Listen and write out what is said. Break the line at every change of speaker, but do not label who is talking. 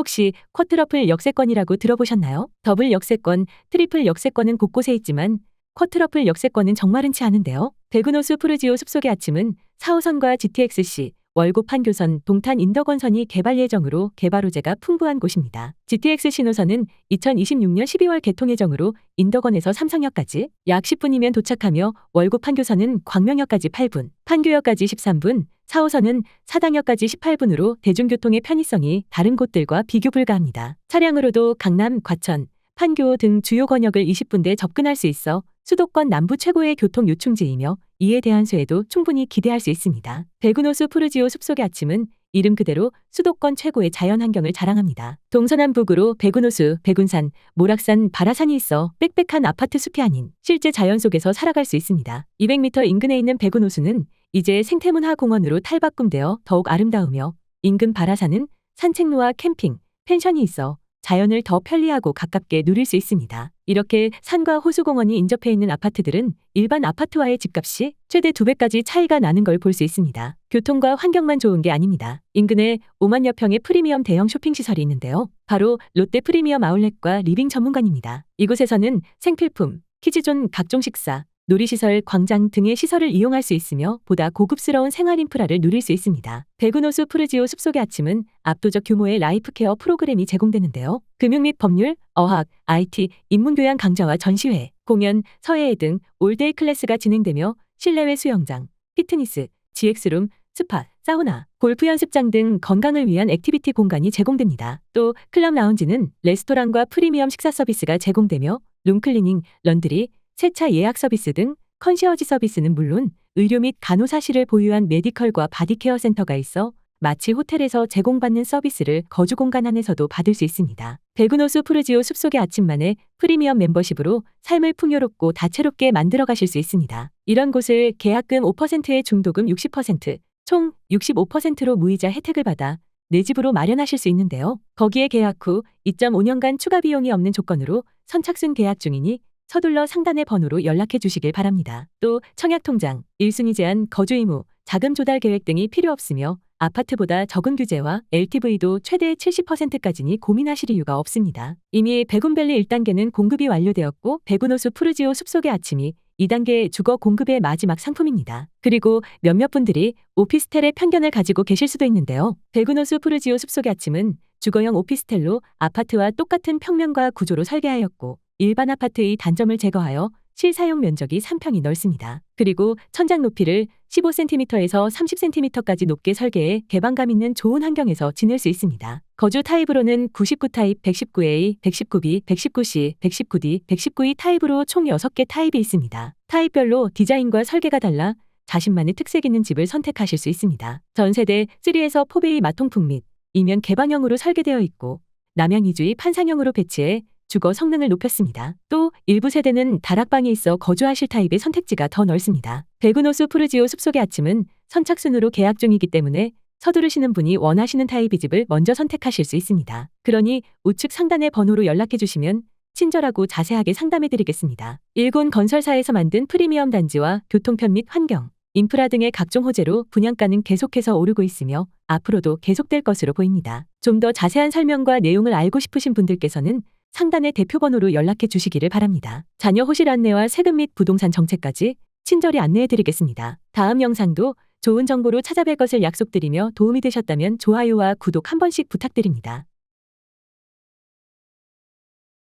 혹시 쿼트러플 역세권이라고 들어보셨나요? 더블 역세권, 트리플 역세권은 곳곳에 있지만 쿼트러플 역세권은 정말 흔치 않은데요. 대구노수 푸르지오 숲속의 아침은 4호선과 GTX-C, 월곡 판교선, 동탄 인덕원선이 개발 예정으로 개발 호재가 풍부한 곳입니다. GTX 신호선은 2026년 12월 개통 예정으로 인덕원에서 삼성역까지 약 10분이면 도착하며 월곡 판교선은 광명역까지 8분, 판교역까지 13분, 4호선은 사당역까지 18분으로 대중교통의 편의성이 다른 곳들과 비교 불가합니다. 차량으로도 강남, 과천, 판교 등 주요 권역을 20분대 접근할 수 있어 수도권 남부 최고의 교통 요충지이며 이에 대한 수에도 충분히 기대할 수 있습니다. 대구노수 푸르지오 숲속의 아침은 이름 그대로 수도권 최고의 자연 환경을 자랑합니다. 동서남북으로 백운호수, 백운산, 모락산, 바라산이 있어 빽빽한 아파트 숲이 아닌 실제 자연 속에서 살아갈 수 있습니다. 200m 인근에 있는 백운호수는 이제 생태문화 공원으로 탈바꿈되어 더욱 아름다우며 인근 바라산은 산책로와 캠핑, 펜션이 있어 자연을 더 편리하고 가깝게 누릴 수 있습니다. 이렇게 산과 호수공원이 인접해 있는 아파트들은 일반 아파트와의 집값이 최대 2배까지 차이가 나는 걸 볼 수 있습니다. 교통과 환경만 좋은 게 아닙니다. 인근에 5만여 평의 프리미엄 대형 쇼핑시설이 있는데요. 바로 롯데 프리미엄 아울렛과 리빙 전문관입니다. 이곳에서는 생필품, 키즈존 각종 식사, 놀이시설, 광장 등의 시설을 이용할 수 있으며 보다 고급스러운 생활 인프라를 누릴 수 있습니다. 대구노수 푸르지오 숲속의 아침은 압도적 규모의 라이프케어 프로그램이 제공되는데요. 금융 및 법률, 어학, IT, 인문교양 강좌와 전시회, 공연, 서예회 등 올데이 클래스가 진행되며 실내외 수영장, 피트니스, GX룸, 스파, 사우나, 골프 연습장 등 건강을 위한 액티비티 공간이 제공됩니다. 또 클럽 라운지는 레스토랑과 프리미엄 식사 서비스가 제공되며 룸클리닝, 런드리, 세차 예약 서비스 등 컨시어지 서비스는 물론 의료 및 간호사실을 보유한 메디컬과 바디케어 센터가 있어 마치 호텔에서 제공받는 서비스를 거주 공간 안에서도 받을 수 있습니다. 백운호수 푸르지오 숲속의 아침만의 프리미엄 멤버십으로 삶을 풍요롭고 다채롭게 만들어 가실 수 있습니다. 이런 곳을 계약금 5%의 중도금 60%, 총 65%로 무이자 혜택을 받아 내 집으로 마련하실 수 있는데요. 거기에 계약 후 2.5년간 추가 비용이 없는 조건으로 선착순 계약 중이니 서둘러 상단의 번호로 연락해 주시길 바랍니다. 또 청약통장, 1순위 제한, 거주 의무, 자금 조달 계획 등이 필요 없으며 아파트보다 적은 규제와 LTV도 최대 70%까지니 고민하실 이유가 없습니다. 이미 백운밸리 1단계는 공급이 완료되었고 백운호수 푸르지오 숲속의 아침이 2단계 주거 공급의 마지막 상품입니다. 그리고 몇몇 분들이 오피스텔의 편견을 가지고 계실 수도 있는데요. 백운호수 푸르지오 숲속의 아침은 주거형 오피스텔로 아파트와 똑같은 평면과 구조로 설계하였고 일반 아파트의 단점을 제거하여 실사용 면적이 3평이 넓습니다. 그리고 천장 높이를 15cm에서 30cm까지 높게 설계해 개방감 있는 좋은 환경에서 지낼 수 있습니다. 거주 타입으로는 99 타입, 119A, 119B, 119C, 119D, 119E 타입으로 총 6개 타입이 있습니다. 타입별로 디자인과 설계가 달라 자신만의 특색 있는 집을 선택하실 수 있습니다. 전 세대 3에서 4베이 마통풍 및 이면 개방형으로 설계되어 있고 남양 이주의 판상형으로 배치해 주거 성능을 높였습니다. 또 일부 세대는 다락방이 있어 거주하실 타입의 선택지가 더 넓습니다. 백운호수 푸르지오 숲속의 아침은 선착순으로 계약 중이기 때문에 서두르시는 분이 원하시는 타입의 집을 먼저 선택하실 수 있습니다. 그러니 우측 상단의 번호로 연락해 주시면 친절하고 자세하게 상담해 드리겠습니다. 일군 건설사에서 만든 프리미엄 단지와 교통편 및 환경, 인프라 등의 각종 호재로 분양가는 계속해서 오르고 있으며 앞으로도 계속될 것으로 보입니다. 좀 더 자세한 설명과 내용을 알고 싶으신 분들께서는 상단의 대표번호로 연락해 주시기를 바랍니다. 자녀 호실 안내와 세금 및 부동산 정책까지 친절히 안내해 드리겠습니다. 다음 영상도 좋은 정보로 찾아뵐 것을 약속드리며 도움이 되셨다면 좋아요와 구독 한 번씩 부탁드립니다.